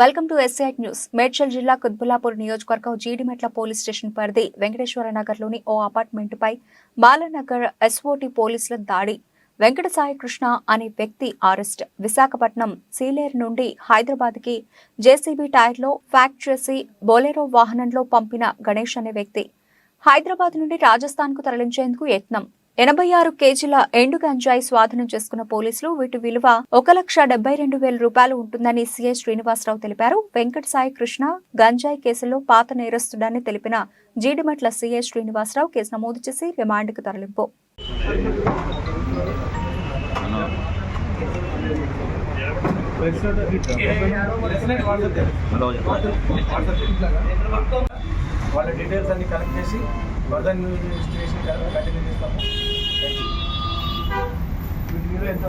Welcome to SIT news Medchal జిల్లా కుత్బులాపూర్ నియోజకవర్గం Jeedimetla police station పరిధి వెంకటేశ్వర నగర్లోని ఓ అపార్ట్మెంటుపై బాలనగర్ ఎస్ఓటి పోలీసుల దాడి. వెంకట సాయి కృష్ణ అనే వ్యక్తి అరెస్ట్ విశాఖపట్నం సీలేరు నుండి హైదరాబాద్కి జేసీబీ టైర్లో ఫ్యాక్ చేసి బొలెరో వాహనంలో పంపిన గణేష్ అనే వ్యక్తి. హైదరాబాద్ నుండి రాజస్థాన్కు తరలించేందుకు యత్నం. ఎనభై ఆరు కేజీల ఎండు గంజాయి స్వాధీనం చేసుకున్న పోలీసులు వీటి విలువ ఒక లక్ష డెబ్బై రెండు వేల రూపాయలు ఉంటుందని సీఐ శ్రీనివాసరావు తెలిపారు. వెంకట సాయి కృష్ణ గంజాయి కేసులో పాత నేరస్తుడని తెలిపిన జీడిమట్ల సీఐ శ్రీనివాసరావు కేసు నమోదు చేసి రిమాండ్కు తరలింపు. వాళ్ళ డీటెయిల్స్ అన్ని కలెక్ట్ చేసి ఫర్దర్ ఇన్వెస్టిగేషన్ కంటిన్యూ చేస్తాము. వీటి మీద ఎంత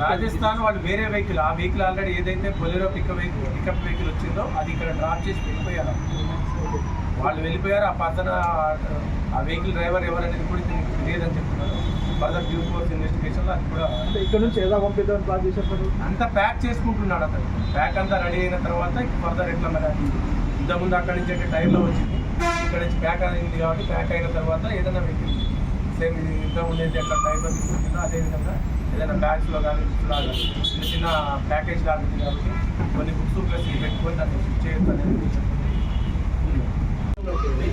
రాజస్థాన్ వాళ్ళు వేరే వెహికల్ ఆ వెహికల్ ఆల్రెడీ ఏదైతే Bolero pickup vehicle pickup vehicle వచ్చిందో అది ఇక్కడ డ్రాప్ చేసి వెళ్ళిపోయారు. వాళ్ళు వెళ్ళిపోయారు ఆ పర్సన్ ఆ వెహికల్ డ్రైవర్ ఎవరనేది కూడా దీనికి తెలియదని చెప్తున్నారు. ఫర్దర్ డ్యూ కోర్స్ ఇన్వెస్టిగేషన్లో అది కూడా అంటే ఇక్కడ నుంచి ఎలా పంపిద్దామని ప్లాన్ చేశారు అంతా ప్యాక్ చేసుకుంటున్నాడు అతను. ప్యాక్ అంతా రెడీ అయిన తర్వాత ఫర్దర్ ఎట్లా మరి అది ఇంతకుముందు అక్కడి నుంచి అంటే టైంలో వచ్చింది. ఇక్కడ నుంచి ప్యాక్ అయింది కాబట్టి ప్యాక్ అయిన తర్వాత ఏదైనా వెహికల్ సేమ్ ఇది ఇంతకుముందు అయితే ఎట్లా టైంలో తీసుకుంటుందో అదేవిధంగా ఏదైనా బ్యాగ్స్లో కానీ లాగా చిన్న చిన్న ప్యాకేజ్ లాగా ఉంది కాబట్టి కొన్ని బుక్స్ ప్లస్ పెట్టుకొని దాన్ని షిఫ్ట్ చేయొచ్చు అనేది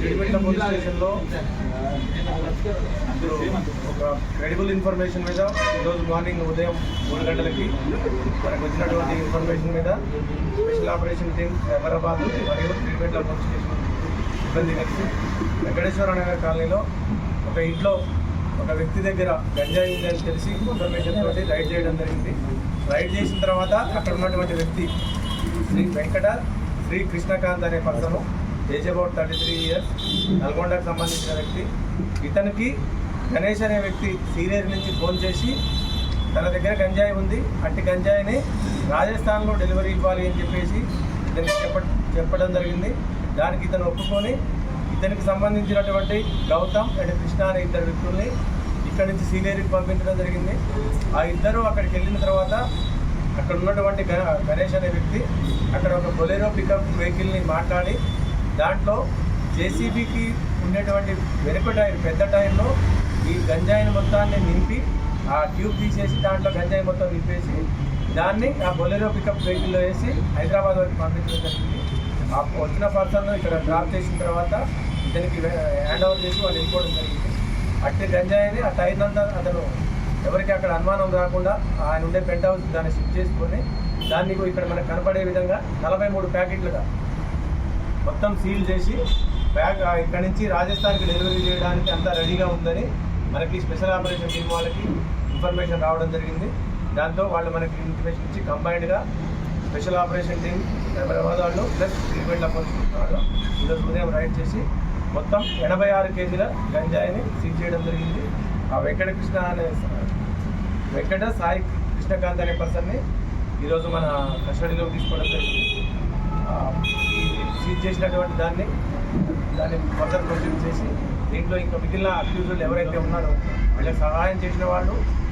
జడిమెట్ల పోలీస్ స్టేషన్లో ఒక క్రెడిబుల్ ఇన్ఫర్మేషన్ మీద ఈరోజు మార్నింగ్ ఉదయం మూడు గంటలకి మనకు వచ్చినటువంటి ఇన్ఫర్మేషన్ మీద స్పెషల్ ఆపరేషన్ టీమ్ హైదరాబాద్ మరియు శ్రీపేట పోలీస్ స్టేషన్ సిబ్బంది కలిసి వెంకటేశ్వర నగర్ కాలనీలో ఒక ఇంట్లో ఒక వ్యక్తి దగ్గర గంజాయి ఉందని అని తెలిసి ఇన్ఫర్మేషన్ తోటి రైడ్ చేయడం జరిగింది. రైడ్ చేసిన తర్వాత అక్కడ ఉన్నటువంటి వ్యక్తి శ్రీ వెంకట శ్రీ కృష్ణకాంత్ అనే person age about thirty three years నల్గొండకు సంబంధించిన వ్యక్తి. ఇతనికి గణేష్ అనే వ్యక్తి సీనియర్ నుంచి ఫోన్ చేసి తన దగ్గర గంజాయి ఉంది. అట్టి గంజాయిని రాజస్థాన్లో డెలివరీ ఇవ్వాలి అని చెప్పేసి ఇతనికి చెప్ప చెప్పడం జరిగింది. దానికి ఇతను ఒప్పుకొని ఇతనికి సంబంధించినటువంటి గౌతమ్ అండ్ కృష్ణ అనే ఇద్దరు వ్యక్తుల్ని ఇక్కడి నుంచి సీనియర్కి పంపించడం జరిగింది. ఆ ఇద్దరు అక్కడికి వెళ్ళిన తర్వాత అక్కడ ఉన్నటువంటి గణ- గణేష్ అనే వ్యక్తి అక్కడ ఒక బొలేరో పికప్ వెహికల్ని మాట్లాడి దాంట్లో జేసీబీకి ఉండేటువంటి వెనుక టైర్ పెద్ద టైర్లో ఈ గంజాయిని మొత్తాన్ని నింపి ఆ ట్యూబ్ తీసేసి దాంట్లో గంజాయి మొత్తం నింపేసి దాన్ని ఆ బొలెరో పికప్ వెహికల్లో వేసి హైదరాబాద్ వరకు పంపించడం జరిగింది. ఆ వచ్చిన పర్సన్ ఇక్కడ డ్రాప్ చేసిన తర్వాత ఇతనికి హ్యాండ్ ఓవర్ చేసి వాళ్ళు వెళ్ళిపోవడం జరిగింది. అట్టి గంజాయిని ఆ టైర్ అంతా అతను ఎవరికి అక్కడ అనుమానం రాకుండా ఆయన ఉండే పెంట్ హౌస్ దాన్ని షిఫ్ట్ చేసుకొని దాన్ని ఇక్కడ మనకు కనపడే విధంగా నలభై మూడు ప్యాకెట్లుగా మొత్తం సీల్ చేసి బ్యాగ్ ఇక్కడ ఇక్కడి నుంచి రాజస్థాన్కి డెలివరీ చేయడానికి అంతా రెడీగా ఉందని మనకి స్పెషల్ ఆపరేషన్ టీం వాళ్ళకి ఇన్ఫర్మేషన్ రావడం జరిగింది. దాంతో వాళ్ళు మనకి ఇన్ఫర్మేషన్ ఇచ్చి కంబైన్డ్గా స్పెషల్ ఆపరేషన్ టీం హైదరాబాద్ వాళ్ళు ప్లస్ ట్రీట్మెంట్ పోలీస్ వాళ్ళు ఈరోజు ఉదయం రైడ్ చేసి మొత్తం ఎనభై ఆరు కేజీల గంజాయిని సీజ్ చేయడం జరిగింది. ఆ వెంకట కృష్ణ అనే వెంకట సాయి కృష్ణకాంత్ అనే పర్సన్ని ఈరోజు మన కస్టడీలోకి తీసుకోవడం జరిగింది. సీజ్ చేసినటువంటి దాన్ని దాన్ని ఫర్దర్ ప్రొసీడ్ చేసి దీంట్లో ఇంకా మిగిలిన అక్యూజులు ఎవరైతే ఉన్నారో వీళ్ళకి సహాయం చేసిన వాళ్ళు